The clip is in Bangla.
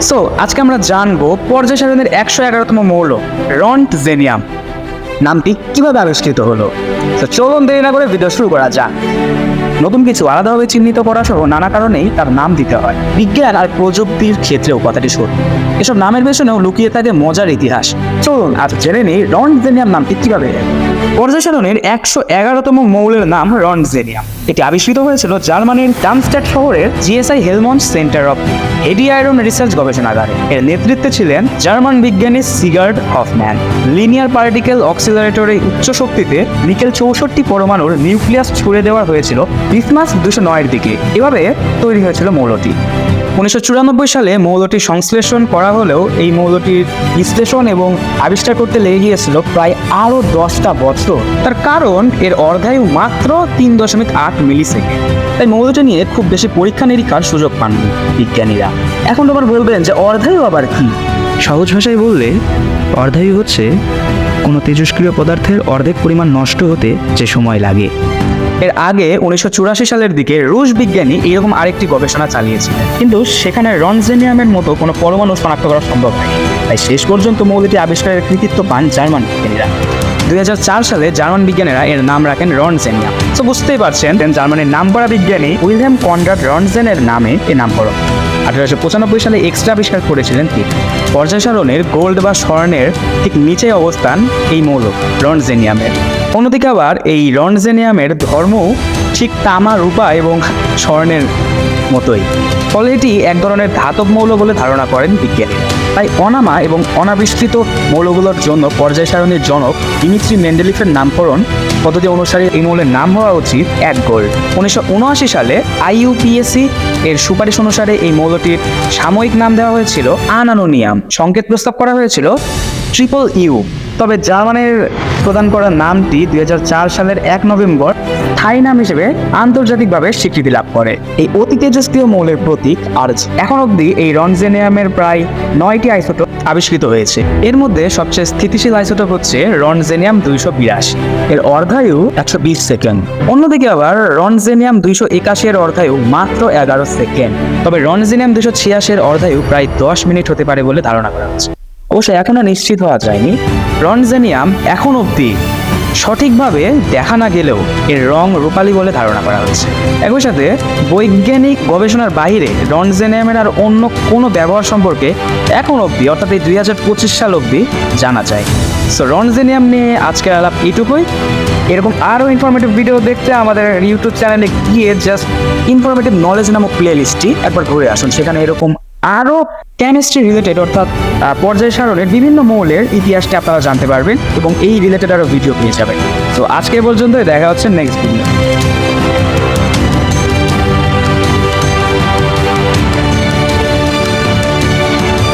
সো আজকে আমরা জানব পর্যায় সারণীর একশো এগারোতম মৌল, রন্ট জেনিয়াম। নামটি কীভাবে আবিষ্কৃত হলো? তো চলুন দেরি না করে ভিডিও শুরু করা যাক। নতুন কিছু আলাদাভাবে চিহ্নিত করা সহ নানা কারণেই তার নাম দিতে হয়। বিজ্ঞান আর প্রযুক্তির ক্ষেত্রেও কথাটি সত্য। এসব নামের পেছনেও লুকিয়ে থাকে মজার ইতিহাস। চলুন আজ জেনে নিই রন্টজেনিয়াম নামটি কীভাবে। পর্যায় সারণীর একশো এগারোতম মৌলের নাম রন্টজেনিয়াম এটি আবিষ্কৃত হয়েছিল জার্মানির ডামস্ট্যাট শহরের GSI Helmholtz centre of heavy ion research গবেষণাগারে। এর নেতৃত্বে ছিলেন জার্মান বিজ্ঞানী সিগার্ড হফম্যান। লিনিয়ার পার্টিকেল অক্সিলারেটরে উচ্চ শক্তিতে নিকেল চৌষট্টি পরমাণুর নিউক্লিয়াস ছুড়ে দেওয়া হয়েছিল ক্রিসমাস দুশো নয়ের দিকে। এভাবে তৈরি হয়েছিল মৌলটি। উনিশশো চুরানব্বই সালে মৌলটি সংশ্লেষণ করা হলেও এই মৌলটির বিশ্লেষণ এবং আবিষ্কার করতে লেগে গিয়েছিল প্রায় আরও দশটা বছর। তার কারণ এর অর্ধায়ু মাত্র তিন দশমিক আট মিলি সেকেন্ড তাই মৌলটা নিয়ে খুব বেশি পরীক্ষা নিরীক্ষার সুযোগ পাননি বিজ্ঞানীরা। এখন আবার বলবেন যে অর্ধায়ু আবার কি? সহজ ভাষায় বললে অর্ধায়ু হচ্ছে কোনো তেজস্ক্রিয় পদার্থের অর্ধেক পরিমাণ নষ্ট হতে যে সময় লাগে। এর আগে উনিশশো চুরাশি সালের দিকে রুশ বিজ্ঞানী এরকম আরেকটি গবেষণা চালিয়েছিলেন। কিন্তু সেখানে রনজেনিয়ামের মতো কোনো পরমাণু শনাক্ত করা সম্ভব হয় তাই শেষ পর্যন্ত মৌলটি আবিষ্কারের কৃতিত্ব পান জার্মান বিজ্ঞানীরা। দুই সালে জার্মান বিজ্ঞানীরা এর নাম রাখেন রনজেনিয়া। তো বুঝতেই পারছেন জার্মানির নাম করা বিজ্ঞানী উইলহেম কনরাড রনজেনের নামে এ নামকরণ। আঠারোশো পঁচানব্বই সালে এক্সট্রা আবিষ্কার করেছিলেন তিনি পর্যায় সারণের গোল্ড বা স্বর্ণের ঠিক নিচে অবস্থান এই মৌল, রনজেনিয়ামের। অন্যদিকে আবার এই রনজেনিয়ামের ধর্ম ঠিক তামা, রূপা এবং স্বর্ণের মতোই। ফলে এটি এক ধরনের ধাতব মৌল বলে ধারণা করেন বিজ্ঞানীরা তাই অনামা এবং অনাবিষ্কৃত মৌলগুলোর জন্য পর্যায় সারণীর জনক দিমিত্রি মেন্ডেলিফের নামকরণ পদ্ধতি অনুসারে এই মৌলের নাম হওয়া উচিত এক গোল্ড উনিশশো উনআশি সালে আইইউপিএসসি এর সুপারিশ অনুসারে এই মৌলটির সাময়িক নাম দেওয়া হয়েছিল আনানোনিয়াম। সংকেত প্রস্তাব করা হয়েছিল ট্রিপল ইউ। তবে জার্মানির প্রদান করা নামটি দু হাজার চার সালের এক নভেম্বর থাই নাম হিসেবে আন্তর্জাতিকভাবে স্বীকৃতি লাভ করে। এই অতি তেজস্ক্রিয় মৌলের প্রতীক আর এখন অবধি এই রনজেনিয়ামের প্রায় নয়টি আইসোটোপ আবিষ্কৃত হয়েছে। এর মধ্যে সবচেয়ে স্থিতিশীল আইসোটোপ হচ্ছে রনজেনিয়াম দুইশো বিরাশি। এর অর্ধায়ু একশো বিশ সেকেন্ড। অন্যদিকে আবার রনজেনিয়াম দুইশো একাশি এর অর্ধায়ু মাত্র এগারো সেকেন্ড। তবে রনজেনিয়াম দুইশো ছিয়াশি এর অর্ধায়ু প্রায় দশ মিনিট হতে পারে বলে ধারণা করা হচ্ছে। অবশ্য এখনও নিশ্চিত হওয়া যায়নি। রনজেনিয়াম এখন অবধি সঠিকভাবে দেখা না গেলেও এর রং রূপালী বলে ধারণা করা হচ্ছে। একই সাথে বৈজ্ঞানিক গবেষণার বাইরে রনজেনিয়ামের আর অন্য কোনো ব্যবহার সম্পর্কে এখন অবধি, অর্থাৎ এই দুই হাজার পঁচিশ সাল অবধি জানা যায়। সো রনজেনিয়াম নিয়ে আজকের আলাপ এইটুকুই। এরকম আরও ইনফরমেটিভ ভিডিও দেখতে আমাদের ইউটিউব চ্যানেলে গিয়ে জাস্ট ইনফরমেটিভ নলেজ নামক প্লে একবার ঘুরে আসুন। সেখানে এরকম আরও কেমিস্ট্রি রিলেটেড অর্থাৎ পর্যায় সারণের বিভিন্ন মৌলের ইতিহাসটা আপনারা জানতে পারবেন এবং এই রিলেটেড আরও ভিডিও পেয়ে যাবেন। তো আজকে পর্যন্ত দেখা হচ্ছে নেক্সট ভিডিও